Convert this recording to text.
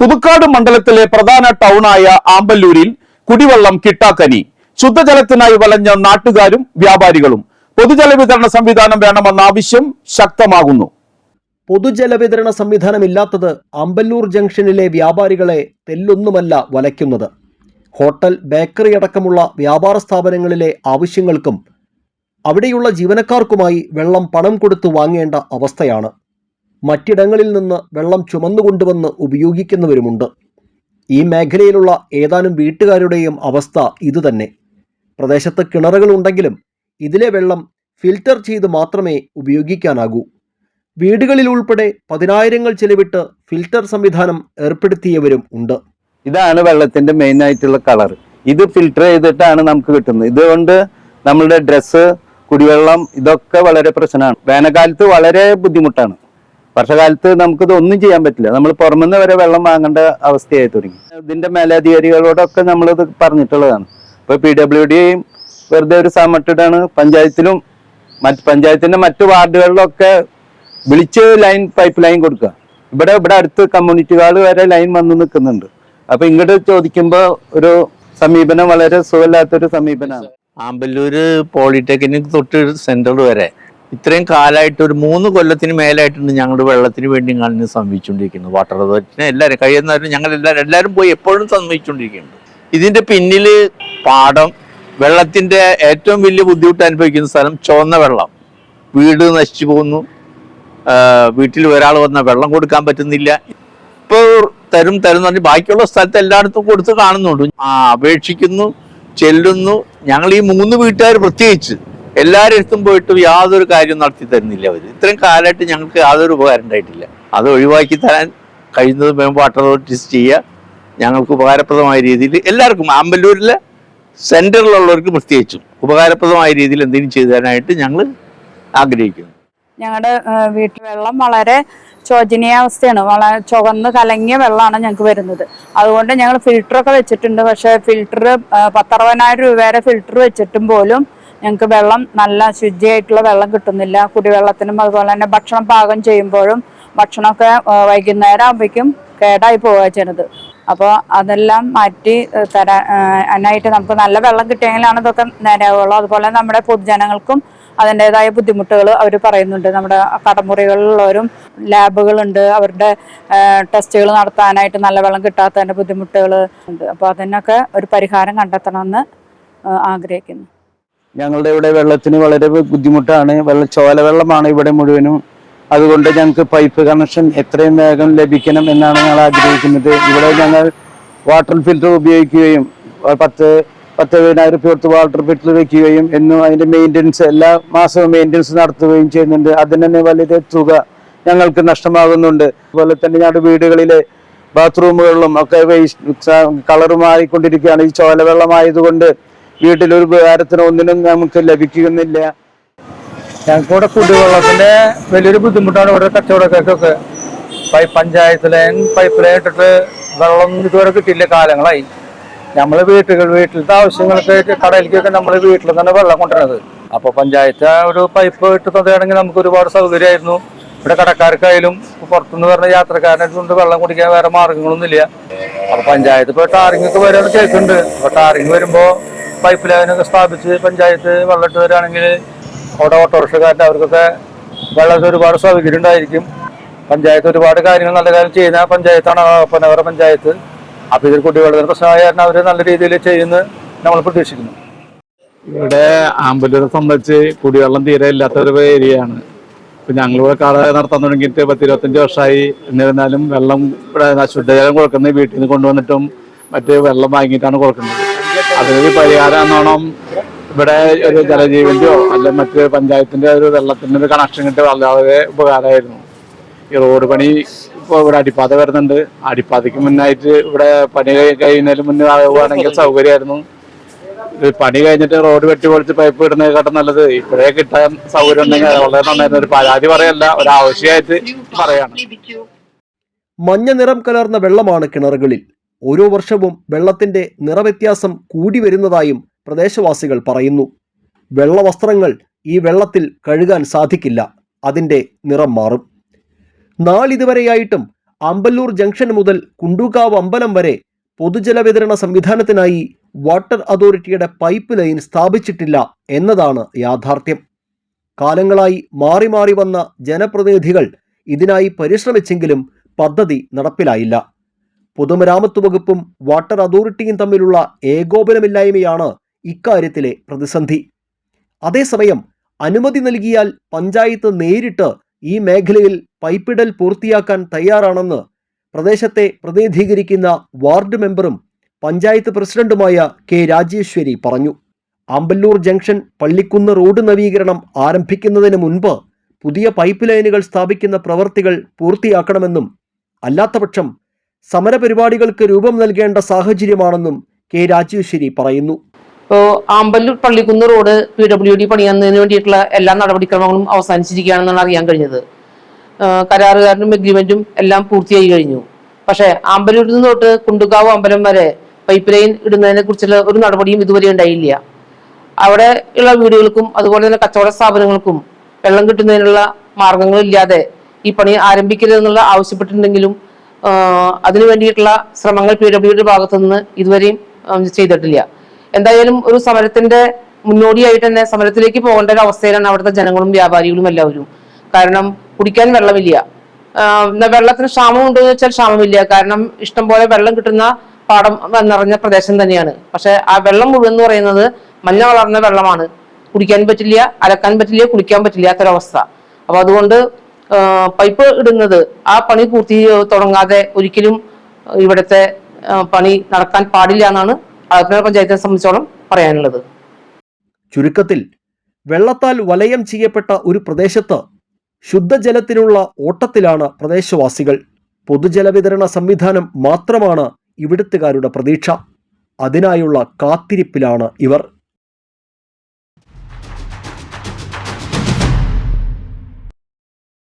പുതുക്കാട് മണ്ഡലത്തിലെ പ്രധാന ടൗണായ ആമ്പല്ലൂരിൽ കുടിവെള്ളം കിട്ടാക്കനി. ശുദ്ധജലത്തിനായി വലഞ്ഞ നാട്ടുകാരും വ്യാപാരികളും. പൊതുജല വിതരണ സംവിധാനം വേണമെന്ന ആവശ്യം ശക്തമാകുന്നു. പൊതുജല വിതരണ സംവിധാനം സംവിധാനമില്ലാത്തത് അമ്പല്ലൂർ ജംഗ്ഷനിലെ വ്യാപാരികളെ തെല്ലൊന്നുമല്ല വലയ്ക്കുന്നത്. ഹോട്ടൽ ബേക്കറി അടക്കമുള്ള വ്യാപാര സ്ഥാപനങ്ങളിലെ ആവശ്യങ്ങൾക്കും അവിടെയുള്ള ജീവനക്കാർക്കുമായി വെള്ളം പണം കൊടുത്തു വാങ്ങേണ്ട അവസ്ഥയാണ്. മറ്റിടങ്ങളിൽ നിന്ന് വെള്ളം ചുമന്നുകൊണ്ടുവന്ന് ഉപയോഗിക്കുന്നവരുമുണ്ട്. ഈ മേഖലയിലുള്ള ഏതാനും വീട്ടുകാരുടെയും അവസ്ഥ ഇതുതന്നെ. പ്രദേശത്ത് കിണറുകളുണ്ടെങ്കിലും ഇതിലെ വെള്ളം ഫിൽറ്റർ ചെയ്ത് മാത്രമേ ഉപയോഗിക്കാനാകൂ. വീടുകളിൽ ഉൾപ്പെടെ പതിനായിരങ്ങൾ ചെലവിട്ട് ഫിൽറ്റർ സംവിധാനം ഏർപ്പെടുത്തിയവരും ഉണ്ട്. ഇതാണ് വെള്ളത്തിന്റെ മെയിൻ ആയിട്ടുള്ള കളർ ഇത് ഫിൽട്ടർ ചെയ്തിട്ടാണ് നമുക്ക് കിട്ടുന്നത്. ഇതുകൊണ്ട് നമ്മളുടെ ഡ്രസ്സ് കുടിവെള്ളം ഇതൊക്കെ വളരെ പ്രശ്നമാണ്. വേനൽക്കാലത്ത് വളരെ ബുദ്ധിമുട്ടാണ്. വർഷകാലത്ത് നമുക്കിത് ഒന്നും ചെയ്യാൻ പറ്റില്ല. നമ്മൾ പുറമെന്ന് വരെ വെള്ളം വാങ്ങേണ്ട അവസ്ഥയായി തുടങ്ങി. ഇതിന്റെ മേലധികാരികളോടൊക്കെ നമ്മളിത് പറഞ്ഞിട്ടുള്ളതാണ്. ഇപ്പൊ പി ഡബ്ല്യു ഡിയും വെറുതെ ഒരു സമട്ടിടാണ്. പഞ്ചായത്തിലും മറ്റ് പഞ്ചായത്തിന്റെ മറ്റു വാർഡുകളിലൊക്കെ വിളിച്ച് ലൈൻ പൈപ്പ് ലൈൻ കൊടുക്കുക. ഇവിടെ ഇവിടെ അടുത്ത് കമ്മ്യൂണിറ്റികൾ വരെ ലൈൻ വന്ന് നിൽക്കുന്നുണ്ട്. അപ്പൊ ഇങ്ങോട്ട് ചോദിക്കുമ്പോ ഒരു സമീപനം വളരെ സുഖമില്ലാത്തൊരു സമീപനമാണ്. ആമ്പല്ലൂര് പോളിടെക്നിക് തൊട്ട് സെന്റർ വരെ ഇത്രയും കാലമായിട്ട് ഒരു മൂന്ന് കൊല്ലത്തിന് മേലായിട്ടുണ്ട് ഞങ്ങളുടെ വെള്ളത്തിന് വേണ്ടി കാണുന്ന സംഭവിച്ചുകൊണ്ടിരിക്കുന്നത് വാട്ടർ അതോറിറ്റിനെ എല്ലാവരും കഴിയുന്നവരും ഞങ്ങൾ എല്ലാവരും എല്ലാവരും പോയി എപ്പോഴും സംഭവിച്ചുകൊണ്ടിരിക്കുന്നുണ്ട് ഇതിന്റെ പിന്നിൽ പാടം വെള്ളത്തിന്റെ ഏറ്റവും വലിയ ബുദ്ധിമുട്ട് അനുഭവിക്കുന്ന സ്ഥലം ചുവന്ന വെള്ളം. വീട് നശിച്ചു പോകുന്നു. വീട്ടിൽ ഒരാൾ വന്നാൽ വെള്ളം കൊടുക്കാൻ പറ്റുന്നില്ല. ഇപ്പോൾ തരും തരും എന്ന് പറഞ്ഞ് ബാക്കിയുള്ള സ്ഥലത്ത് എല്ലായിടത്തും കൊടുത്ത് കാണുന്നുണ്ട്. അപേക്ഷിക്കുന്നു ചെല്ലുന്നു. ഞങ്ങൾ ഈ മൂന്ന് വീട്ടുകാർ പ്രത്യേകിച്ച് എല്ലാവരുടെ അടുത്തും പോയിട്ട് യാതൊരു കാര്യവും നടത്തി തരുന്നില്ല അവർ ഇത്രയും കാലമായിട്ട് ഞങ്ങൾക്ക് യാതൊരു ഉപകാരം ഉണ്ടായിട്ടില്ല. അത് ഒഴിവാക്കി തരാൻ കഴിയുന്നത് വേണം വാട്ടർ അതോറിറ്റീസ് ചെയ്യുക. ഞങ്ങൾക്ക് ഉപകാരപ്രദമായ രീതിയിൽ എല്ലാവർക്കും ആമ്പല്ലൂരിലെ സെന്ററിലുള്ളവർക്ക് പ്രത്യേകിച്ചും ഉപകാരപ്രദമായ രീതിയിൽ എന്തെങ്കിലും ചെയ്തു തരാനായിട്ട് ഞങ്ങൾ ആഗ്രഹിക്കുന്നു. ഞങ്ങളുടെ വീട്ടിൽ വെള്ളം വളരെ ശോചനീയാവസ്ഥയാണ് വളരെ ചുവന്ന് കലങ്ങിയ വെള്ളമാണ് ഞങ്ങൾക്ക് വരുന്നത്. അതുകൊണ്ട് ഞങ്ങൾ ഫിൽറ്ററൊക്കെ വെച്ചിട്ടുണ്ട്. പക്ഷേ ഫിൽറ്റർ പത്തറുപതിനായിരം രൂപ വരെ ഫിൽറ്റർ വെച്ചിട്ടും പോലും ഞങ്ങൾക്ക് വെള്ളം നല്ല ശുചിയായിട്ടുള്ള വെള്ളം കിട്ടുന്നില്ല. കുടിവെള്ളത്തിനും അതുപോലെ തന്നെ ഭക്ഷണം പാകം ചെയ്യുമ്പോഴും ഭക്ഷണമൊക്കെ വൈകുന്നേരം ആകുമ്പോഴേക്കും കേടായി പോവുക ചെയ്യുന്നത്. അപ്പോൾ അതെല്ലാം മാറ്റി തരാ അതിനായിട്ട് നമുക്ക് നല്ല വെള്ളം കിട്ടിയെങ്കിലാണ് ഇതൊക്കെ നേരെയാവുള്ളൂ അതുപോലെ നമ്മുടെ പൊതുജനങ്ങൾക്കും അതിന്റെതായ ബുദ്ധിമുട്ടുകൾ അവർ പറയുന്നുണ്ട്. നമ്മുടെ കടമുറികളിലുള്ളവരും ലാബുകളുണ്ട്. അവരുടെ ടെസ്റ്റുകൾ നടത്താനായിട്ട് നല്ല വെള്ളം കിട്ടാത്തതിന്റെ ബുദ്ധിമുട്ടുകൾ ഉണ്ട്. അപ്പോൾ അതിനൊക്കെ ഒരു പരിഹാരം കണ്ടെത്തണമെന്ന് ആഗ്രഹിക്കുന്നു. ഞങ്ങളുടെ ഇവിടെ വെള്ളത്തിന് വളരെ ബുദ്ധിമുട്ടാണ്. വെള്ളം ചോല വെള്ളമാണ് ഇവിടെ മുഴുവനും. അതുകൊണ്ട് ഞങ്ങൾക്ക് പൈപ്പ് കണക്ഷൻ എത്രയും വേഗം ലഭിക്കണം എന്നാണ് ഞങ്ങൾ ആഗ്രഹിക്കുന്നത്. ഇവിടെ ഞങ്ങൾ വാട്ടർ ഫിൽറ്റർ ഉപയോഗിക്കുകയും പത്ത് പത്ത് പതിനായിരം രൂപ വാട്ടർ ഫിൽറ്റർ വെക്കുകയും എന്നും അതിന്റെ മെയിന്റെനൻസ് എല്ലാ മാസവും മെയിന്റെനൻസ് നടത്തുകയും ചെയ്യുന്നുണ്ട്. അതിന് തന്നെ വലിയ തുക ഞങ്ങൾക്ക് നഷ്ടമാകുന്നുണ്ട്. അതുപോലെ തന്നെ ഞങ്ങളുടെ വീടുകളിലെ ബാത്റൂമുകളിലും ഒക്കെ വേസ്റ്റ് കളർ മാറിക്കൊണ്ടിരിക്കുകയാണ്. ഈ ചോല വെള്ളമായതുകൊണ്ട് വീട്ടിലൊരു ഉപകാരത്തിന് ഒന്നിനും നമുക്ക് ലഭിക്കുന്നില്ല ഞങ്ങൾക്ക് ഇവിടെ കുടിവെള്ളത്തിന്റെ വലിയൊരു ബുദ്ധിമുട്ടാണ് ഇവിടെ കച്ചവടക്കാർക്കൊക്കെ. പൈപ്പ് ലൈൻ പൈപ്പ് ലൈൻ ഇട്ടിട്ട് വെള്ളം ഇതുവരെ കിട്ടിയില്ല കാലങ്ങളായി. നമ്മൾ വീട്ടുകൾ വീട്ടിലത്തെ ആവശ്യങ്ങൾക്ക് കടയിലേക്കൊക്കെ നമ്മൾ വീട്ടിൽ തന്നെ വെള്ളം കൊണ്ടുവരുന്നത്. അപ്പോൾ പഞ്ചായത്ത് ഒരു പൈപ്പ് ഇട്ട് തന്നെയാണെങ്കിൽ നമുക്ക് ഒരുപാട് സൗകര്യമായിരുന്നു. ഇവിടെ കടക്കാർക്കായാലും പുറത്തുനിന്ന് വരുന്ന യാത്രക്കാരനായിട്ടുണ്ട് വെള്ളം കുടിക്കാൻ വേറെ മാർഗങ്ങളൊന്നുമില്ല. അപ്പൊ പഞ്ചായത്ത് ഇപ്പൊ ടാറിങ്ങൊക്കെ വരാന്ന് കേൾക്കുന്നുണ്ട്. അപ്പൊ ടാറിങ് വരുമ്പോ പൈപ്പ് ലൈനൊക്കെ സ്ഥാപിച്ച് പഞ്ചായത്ത് വെള്ളം വരികയാണെങ്കിൽ അവിടെ ഓട്ടോറിക്ഷക്കാരുടെ അവർക്കൊക്കെ വെള്ളത്തിൽ ഒരുപാട് സൗകര്യം ഉണ്ടായിരിക്കും പഞ്ചായത്ത് ഒരുപാട് കാര്യങ്ങൾ നല്ല കാര്യം ചെയ്യുന്ന പഞ്ചായത്താണ് പനവറ പഞ്ചായത്ത്. അപ്പോൾ ഇതിൽ കുടിവെള്ളത്തിന് പ്രശ്നമായ അവർ നല്ല രീതിയിൽ ചെയ്യുന്നു നമ്മൾ പ്രതീക്ഷിക്കുന്നു. ഇവിടെ ആമ്പലൂരെ സംബന്ധിച്ച് കുടിവെള്ളം തീരെ ഇല്ലാത്തൊരു ഏരിയയാണ്. ഇപ്പം ഞങ്ങളിവിടെ കട നടത്താൻ തുടങ്ങിയിട്ട് പത്ത് ഇരുപത്തഞ്ച് വർഷമായി. എന്നിരുന്നാലും വെള്ളം ഇവിടെ ശുദ്ധജലം കൊടുക്കുന്നത് വീട്ടിൽ നിന്ന് കൊണ്ടുവന്നിട്ടും മറ്റേ വെള്ളം വാങ്ങിയിട്ടാണ് കൊടുക്കുന്നത്. അതിനൊരു പരിഹാരം എന്നോണം ഇവിടെ ഒരു ജലജീവന്റെയോ അല്ലെ മറ്റു പഞ്ചായത്തിന്റെ ഒരു വെള്ളത്തിന്റെ ഒരു കണക്ഷൻ കിട്ടി വളരെ ഉപകാരമായിരുന്നു. ഈ റോഡ് പണി ഇപ്പോൾ ഇവിടെ അടിപ്പാത വരുന്നുണ്ട്. അടിപ്പാതയ്ക്ക് മുന്നായിട്ട് ഇവിടെ പണി കഴിയുന്നതിന് മുന്നേ ആവുകയാണെങ്കിൽ സൗകര്യമായിരുന്നു. പണി കഴിഞ്ഞിട്ട് റോഡ് വെട്ടി പൊളിച്ച് പൈപ്പ് ഇടുന്നതിനെക്കാട്ടും നല്ലത്. ഇപ്പോഴേ കിട്ടാൻ സൗകര്യം ഉണ്ടെങ്കിൽ വളരെ നന്നായിരുന്നു. ഒരു പരാതി പറയല്ല ഒരു ആവശ്യമായിട്ട് പറയാണ്. മഞ്ഞ നിറം കലർന്ന വെള്ളമാണ് കിണറുകളിൽ. ഓരോ വർഷവും വെള്ളത്തിന്റെ നിറവ്യത്യാസം കൂടി വരുന്നതായും പ്രദേശവാസികൾ പറയുന്നു. വെള്ളവസ്ത്രങ്ങൾ ഈ വെള്ളത്തിൽ കഴുകാൻ സാധിക്കില്ല. അതിന്റെ നിറം മാറും. നാളിതുവരെയായിട്ടും അമ്പല്ലൂർ ജംഗ്ഷൻ മുതൽ കുണ്ടുകാവ് അമ്പലം വരെ പൊതുജല വിതരണ സംവിധാനത്തിനായി വാട്ടർ അതോറിറ്റിയുടെ പൈപ്പ് ലൈൻ സ്ഥാപിച്ചിട്ടില്ല എന്നതാണ് യാഥാർത്ഥ്യം. കാലങ്ങളായി മാറി മാറി വന്ന ജനപ്രതിനിധികൾ ഇതിനായി പരിശ്രമിച്ചെങ്കിലും പദ്ധതി നടപ്പിലായില്ല. പൊതുമരാമത്ത് വകുപ്പും വാട്ടർ അതോറിറ്റിയും തമ്മിലുള്ള ഏകോപനമില്ലായ്മയാണ് ഇക്കാര്യത്തിലെ പ്രതിസന്ധി. അതേസമയം അനുമതി നൽകിയാൽ പഞ്ചായത്ത് നേരിട്ട് ഈ മേഖലയിൽ പൈപ്പിടൽ പൂർത്തിയാക്കാൻ തയ്യാറാണെന്ന് പ്രദേശത്തെ പ്രതിനിധീകരിക്കുന്ന വാർഡ് മെമ്പറും പഞ്ചായത്ത് പ്രസിഡന്റുമായ കെ രാജേശ്വരി പറഞ്ഞു. അമ്പല്ലൂർ ജംഗ്ഷൻ പള്ളിക്കുന്ന് റോഡ് നവീകരണം ആരംഭിക്കുന്നതിന് മുൻപ് പുതിയ പൈപ്പ് ലൈനുകൾ സ്ഥാപിക്കുന്ന പ്രവൃത്തികൾ പൂർത്തിയാക്കണമെന്നും അല്ലാത്തപക്ഷം സമരപരിപാടികൾക്ക് രൂപം നൽകേണ്ട സാഹചര്യമാണെന്നും കെ രാജീവശ്ശേരി പറയുന്നു. Amballur Pallikkunnu road P W D പണിയുന്നതിന് വേണ്ടിയിട്ടുള്ള എല്ലാ നടപടിക്രമങ്ങളും അവസാനിച്ചിരിക്കുകയാണെന്നാണ് അറിയാൻ കഴിഞ്ഞത്. കരാറുകാരനും എഗ്രിമെന്റും എല്ലാം പൂർത്തിയായി കഴിഞ്ഞു. പക്ഷേ ആമ്പല്ലൂരിൽ നിന്ന് തൊട്ട് കുണ്ടുകാവ് അമ്പലം വരെ പൈപ്പ് ലൈൻ ഇടുന്നതിനെ കുറിച്ചുള്ള ഒരു നടപടിയും ഇതുവരെ ഉണ്ടായില്ല. അവിടെ ഉള്ള വീടുകൾക്കും അതുപോലെ തന്നെ കച്ചവട സ്ഥാപനങ്ങൾക്കും വെള്ളം കിട്ടുന്നതിനുള്ള മാർഗങ്ങളില്ലാതെ ഈ പണി ആരംഭിക്കരുതെന്നുള്ള ആവശ്യപ്പെട്ടിട്ടുണ്ടെങ്കിലും അതിനു വേണ്ടിയിട്ടുള്ള ശ്രമങ്ങൾ പി ഡബ്ല്യു ഡിയുടെ ഭാഗത്തു നിന്ന് ഇതുവരെയും ചെയ്തിട്ടില്ല. എന്തായാലും ഒരു സമരത്തിന്റെ മുന്നോടിയായിട്ട് തന്നെ സമരത്തിലേക്ക് പോകേണ്ട ഒരു അവസ്ഥയിലാണ് അവിടുത്തെ ജനങ്ങളും വ്യാപാരികളും എല്ലാവരും. കാരണം കുടിക്കാൻ വെള്ളമില്ല. വെള്ളത്തിന് ക്ഷാമം ഉണ്ടോ എന്ന് വെച്ചാൽ ക്ഷാമമില്ല. കാരണം ഇഷ്ടംപോലെ വെള്ളം കിട്ടുന്ന പാടം നിറഞ്ഞ പ്രദേശം തന്നെയാണ്. പക്ഷെ ആ വെള്ളം മുഴുവൻ എന്ന് പറയുന്നത് മഞ്ഞ വളർന്ന വെള്ളമാണ്. കുടിക്കാൻ പറ്റില്ല അലക്കാൻ പറ്റില്ല കുളിക്കാൻ പറ്റില്ല അതൊരവസ്ഥ അപ്പൊ അതുകൊണ്ട് പൈപ്പ് ഇടുന്നത് ആ പണി പൂർത്തി തുടങ്ങാതെ ഒരിക്കലും ഇവിടുത്തെ പണി നടക്കാൻ പാടില്ല എന്നാണ് ആലപ്പുഴ പഞ്ചായത്തിനെ സംബന്ധിച്ചോളം പറയാനുള്ളത്. ചുരുക്കത്തിൽ വെള്ളത്താൽ വലയം ചെയ്യപ്പെട്ട ഒരു പ്രദേശത്ത് ശുദ്ധജലത്തിനുള്ള ഓട്ടത്തിലാണ് പ്രദേശവാസികൾ. പൊതുജലവിതരണ സംവിധാനം മാത്രമാണ് ഇവിടുത്തുകാരുടെ പ്രതീക്ഷ. അതിനായുള്ള കാത്തിരിപ്പിലാണ് ഇവർ.